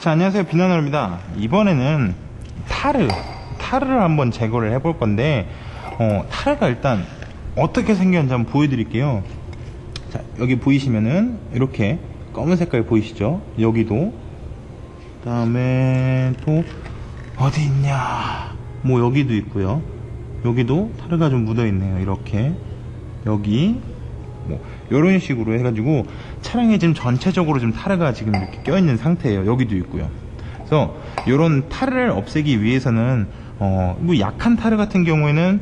자, 안녕하세요. 비나노입니다. 이번에는 타르, 타르를 한번 제거를 해볼 건데, 어, 타르가 일단 어떻게 생겼는지 한번 보여드릴게요. 자, 여기 보이시면은 이렇게 검은 색깔 보이시죠? 여기도. 그 다음에 또 어디 있냐? 뭐 여기도 있고요. 여기도 타르가 좀 묻어 있네요. 이렇게. 여기 뭐 이런 식으로 해가지고 차량에 지금 전체적으로 좀 타르가 지금 이렇게 껴있는 상태예요. 여기도 있고요. 그래서 이런 타르를 없애기 위해서는 어, 뭐 약한 타르 같은 경우에는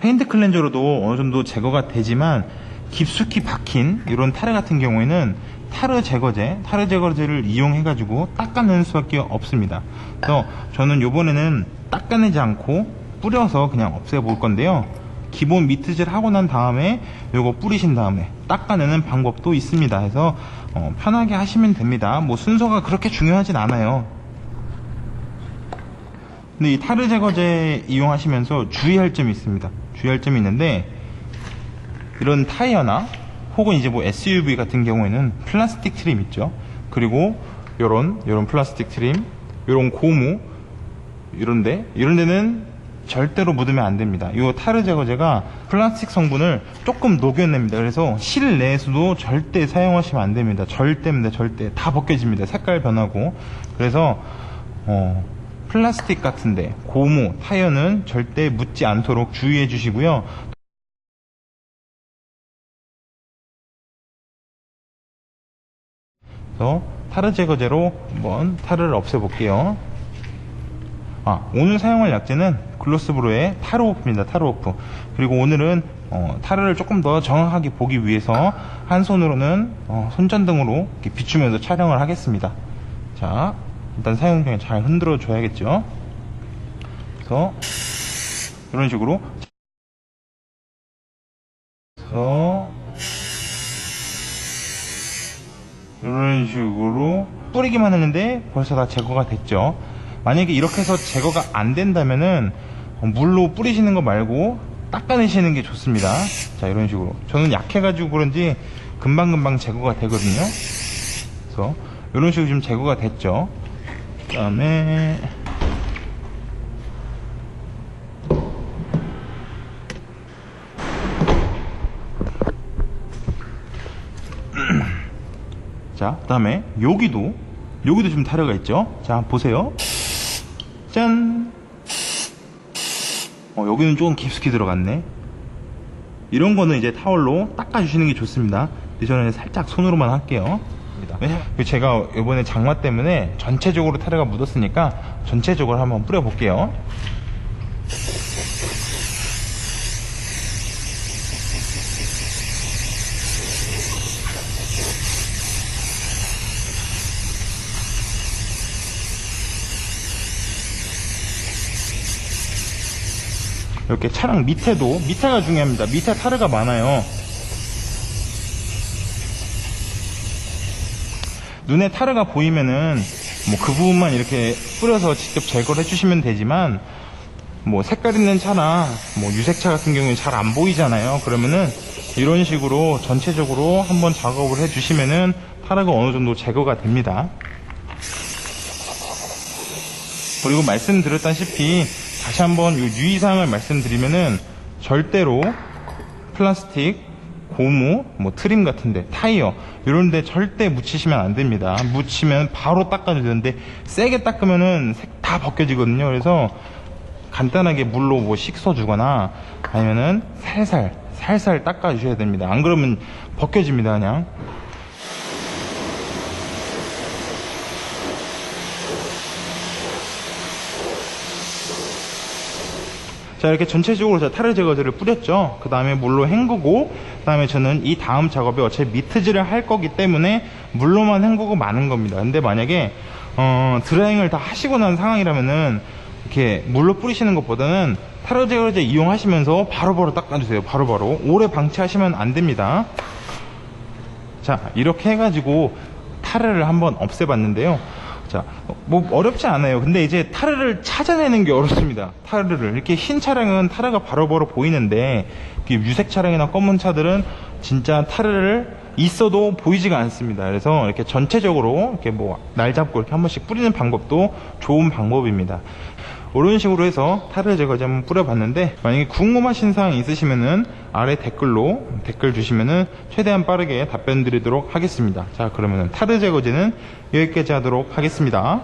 페인트 클렌저로도 어느 정도 제거가 되지만 깊숙이 박힌 이런 타르 같은 경우에는 타르 제거제, 타르 제거제를 이용해 가지고 닦아내는 수밖에 없습니다. 그래서 저는 이번에는 닦아내지 않고 뿌려서 그냥 없애볼 건데요. 기본 미트질 하고 난 다음에 요거 뿌리신 다음에 닦아내는 방법도 있습니다. 해서 어, 편하게 하시면 됩니다. 뭐 순서가 그렇게 중요하진 않아요. 근데 이 타르 제거제 이용하시면서 주의할 점이 있습니다. 주의할 점이 있는데 이런 타이어나 혹은 이제 뭐 SUV 같은 경우에는 플라스틱 트림 있죠. 그리고 요런 요런 플라스틱 트림, 요런 고무 이런데 이런 데는 절대로 묻으면 안 됩니다. 이 타르 제거제가 플라스틱 성분을 조금 녹여냅니다. 그래서 실내에서도 절대 사용하시면 안 됩니다. 절대입니다. 절대 다 벗겨집니다. 색깔 변하고 그래서 어, 플라스틱 같은데 고무 타이어는 절대 묻지 않도록 주의해 주시고요. 그래서 타르 제거제로 한번 타르를 없애볼게요. 아, 오늘 사용할 약재는 글로스브로의 타르오프입니다. 타르오프. 그리고 오늘은 어, 타르를 조금 더 정확하게 보기 위해서 한 손으로는 어, 손전등으로 비추면서 촬영을 하겠습니다. 자, 일단 사용 중에 잘 흔들어 줘야겠죠. 그래서 이런 식으로 그래서 이런 식으로 뿌리기만 했는데 벌써 다 제거가 됐죠. 만약에 이렇게 해서 제거가 안 된다면은 물로 뿌리시는 거 말고 닦아내시는 게 좋습니다. 자, 이런 식으로. 저는 약해가지고 그런지 금방금방 제거가 되거든요. 그래서 이런 식으로 좀 제거가 됐죠. 그 다음에 자, 그 다음에 여기도 여기도 좀 타려가 있죠. 자, 보세요. 짠. 어, 여기는 조금 깊숙이 들어갔네. 이런 거는 이제 타월로 닦아주시는 게 좋습니다. 근데 저는 살짝 손으로만 할게요. 네, 제가 이번에 장마 때문에 전체적으로 타르가 묻었으니까 전체적으로 한번 뿌려볼게요. 이렇게 차량 밑에도 밑에가 중요합니다. 밑에 타르가 많아요. 눈에 타르가 보이면은 뭐 그 부분만 이렇게 뿌려서 직접 제거를 해주시면 되지만 뭐 색깔 있는 차나 뭐 유색차 같은 경우는 잘 안 보이잖아요. 그러면은 이런 식으로 전체적으로 한번 작업을 해주시면은 타르가 어느 정도 제거가 됩니다. 그리고 말씀드렸다시피 다시 한번 이 유의사항을 말씀드리면은 절대로 플라스틱, 고무, 뭐 트림 같은데 타이어 이런데 절대 묻히시면 안 됩니다. 묻히면 바로 닦아줘야 되는데 세게 닦으면은 색다 벗겨지거든요. 그래서 간단하게 물로 뭐 씻어주거나 아니면은 살살 살살 닦아주셔야 됩니다. 안 그러면 벗겨집니다 그냥. 자 이렇게 전체적으로 자 타르 제거제를 뿌렸죠. 그 다음에 물로 헹구고 그 다음에 저는 이 다음 작업에 어차피 미트질을 할 거기 때문에 물로만 헹구고 마는 겁니다. 근데 만약에 어, 드라잉을 다 하시고 난 상황이라면은 이렇게 물로 뿌리시는 것보다는 타르 제거제 이용하시면서 바로바로 닦아주세요. 바로바로. 오래 방치하시면 안 됩니다. 자 이렇게 해가지고 타르를 한번 없애봤는데요 자, 뭐 어렵지 않아요. 근데 이제 타르를 찾아내는 게 어렵습니다. 타르를 이렇게 흰 차량은 타르가 바로 바로 보이는데 유색 차량이나 검은 차들은 진짜 타르를 있어도 보이지가 않습니다. 그래서 이렇게 전체적으로 이렇게 뭐 날 잡고 이렇게 한 번씩 뿌리는 방법도 좋은 방법입니다. 이런 식으로 해서 타르 제거제 한번 뿌려봤는데 만약에 궁금하신 사항 있으시면은 아래 댓글로 댓글 주시면은 최대한 빠르게 답변 드리도록 하겠습니다. 자 그러면은 타르 제거제는 여기까지 하도록 하겠습니다.